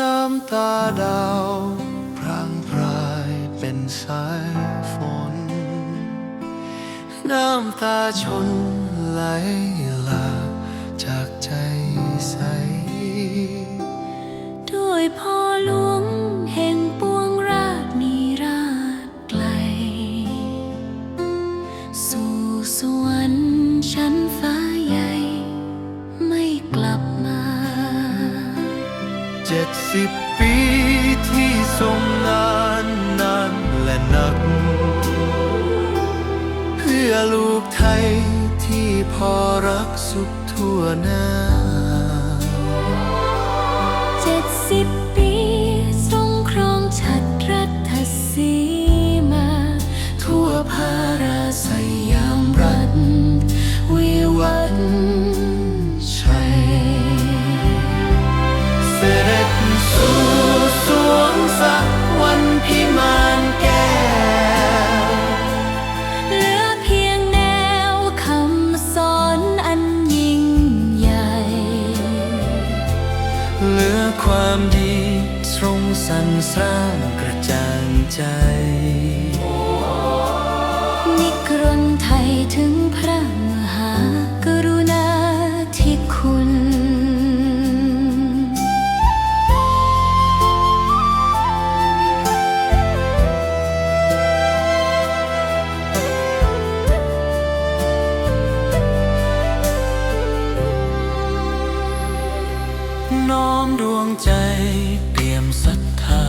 น้ำตาดาวพรางพรายเป็นสายฝน น้ำตาชนไหลหลากจากใจใส ด้วยพ่อหลวงแห่งปวงราชนิราชไกล สู่สวรรค์ชั้นฟ้า เจ็ดสิบปีที่ทรงงานนานและหนัก เพื่อลูกไทยที่พอรักสุขทั่วหน้าเจ็ดสิบ สรรสร้างกระจ่างใจ นิกรนไทยถึง น้อมดวงใจเปี่ยมศรัทธา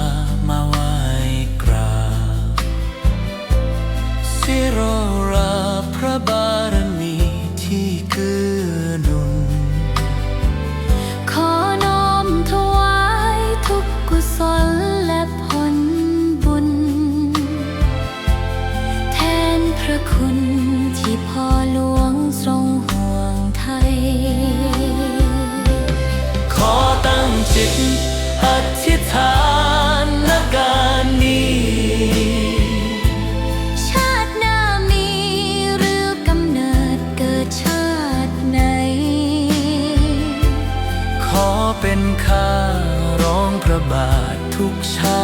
มาไหว้กราบสิโรราพระบารมีที่เกื้อ จิตอธิษฐานนการนี้ ชาติหน้ามีหรือกำเนิดเกิดชาติไหน ขอเป็นข้าร้องพระบาททุกชา